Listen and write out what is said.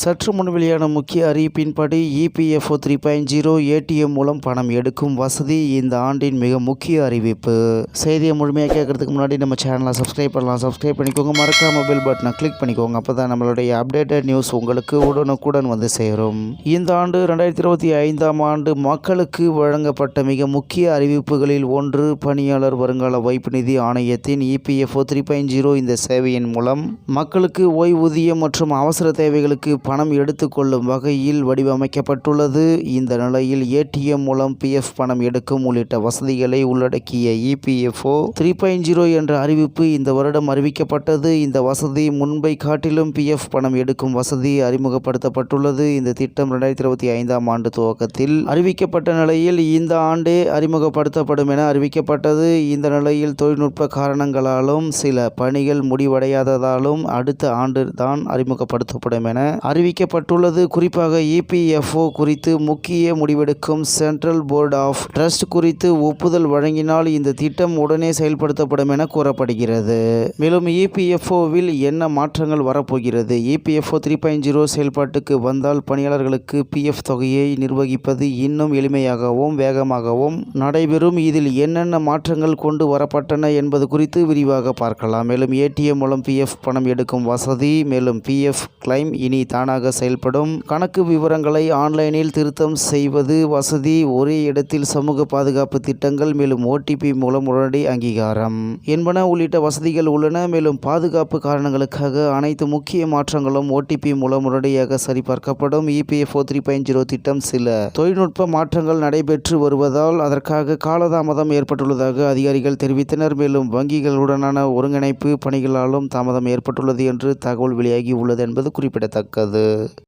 சற்று முன் வெளியான முக்கிய அறிவிப்பின்படி EPFO three point zero ATM மூலம் பணம் எடுக்கும் வசதி இந்த ஆண்டின் மிக முக்கிய அறிவிப்பு. செய்தியை முழுமையாக கேட்கறதுக்கு முன்னாடி நம்ம சேனலை சப்ஸ்கிரைப் பண்ணலாம். சப்ஸ்கிரைப் பண்ணிக்கோங்க. மறக்காம பெல் பட்டனை கிளிக் பண்ணிக்கோங்க. அப்போ தான் நம்மளுடைய அப்டேட்டட் நியூஸ் உங்களுக்கு உடனுக்குடன் வந்து சேரும். இந்த ஆண்டு ரெண்டாயிரத்தி இருபத்தி ஐந்தாம் ஆண்டு மக்களுக்கு வழங்கப்பட்ட மிக முக்கிய அறிவிப்புகளில் ஒன்று பணியாளர் வருங்கால வைப்பு நிதி ஆணையத்தின் இபிஎஃப்ஓ த்ரீ பாயிண்ட் ஜீரோ இந்த சேவையின் மூலம் மக்களுக்கு ஓய்வூதியம் மற்றும் அவசர தேவைகளுக்கு பணம் எடுத்துக்கொள்ளும் வகையில் வடிவமைக்கப்பட்டுள்ளது. இந்த நிலையில் ஏடிஎம் மூலம் பிஎஃப் பணம் எடுக்கும் உள்ளிட்ட வசதிகளை உள்ளடக்கிய இபிஎஃப்ஓ த்ரீ பாயிண்ட் ஜீரோ என்ற அறிவிப்பு இந்த வருடம் அறிவிக்கப்பட்டது. இந்த வசதி முன்பை காட்டிலும் பிஎஃப் பணம் எடுக்கும் வசதி அறிமுகப்படுத்தப்பட்டுள்ளது. இந்த திட்டம் ரெண்டாயிரத்தி இருபத்தி ஐந்தாம் ஆண்டு துவக்கத்தில் அறிவிக்கப்பட்ட நிலையில் இந்த ஆண்டே அறிமுகப்படுத்தப்படும் என அறிவிக்கப்பட்டது. இந்த நிலையில் தொழில்நுட்ப காரணங்களாலும் சில பணிகள் முடிவடையாததாலும் அடுத்த ஆண்டு தான் அறிமுகப்படுத்தப்படும் என அறிவிக்கப்பட்டுள்ளது. குறிப்பாக இபிஎஃப்ஓ குறித்து முக்கிய முடிவெடுக்கும் சென்ட்ரல் போர்டு ஆஃப் ட்ரஸ்ட் குறித்து ஒப்புதல் வழங்கினால் இந்த திட்டம் உடனே செயல்படுத்தப்படும் என கூறப்படுகிறது. மேலும் இபிஎஃப்ஓவில் என்ன மாற்றங்கள் வரப்போகிறது? இபிஎஃப்ஓ த்ரீ பாயிண்ட் ஜீரோ செயல்பாட்டுக்கு வந்தால் பணியாளர்களுக்கு பிஎஃப் தொகையை நிர்வகிப்பது இன்னும் எளிமையாகவும் வேகமாகவும் நடைபெறும். இதில் என்னென்ன மாற்றங்கள் கொண்டு வரப்பட்டன என்பது குறித்து விரிவாக பார்க்கலாம். மேலும் ஏடிஎம் மூலம் பிஎஃப் பணம் எடுக்கும் வசதி மேலும் பிஎஃப் கிளைம் இனி தானாக செயல்படும். கணக்கு விவரங்களை ஆன்லைனில் திருத்தம் செய்வது வசதி. ஒரே இடத்தில் சமூக பாதுகாப்பு திட்டங்கள் மேலும் ஓடிபி மூலம் உடனடி அங்கீகாரம். என்பன உள்ளிட்ட வசதிகள் உள்ளன. மேலும் பாதுகாப்பு காரணங்களுக்காக அனைத்து முக்கிய மாற்றங்களும் ஓடிபி மூலம் உடனடியாக சரிபார்க்கப்படும். இபிஎஃப்ஓ த்ரீ பாயிண்ட் ஜீரோ திட்டம் சில தொழில்நுட்ப மாற்றங்கள் நடைபெற்று வருவதால் அதற்காக காலதாமதம் ஏற்பட்டுள்ளதாக அதிகாரிகள் தெரிவித்தனர். மேலும் வங்கிகளுடனான ஒருங்கிணைப்பு பணிகளாலும் தாமதம் ஏற்பட்டுள்ளது என்று தகவல் வெளியாகி உள்ளது என்பது குறிப்பிடத்தக்கது. அது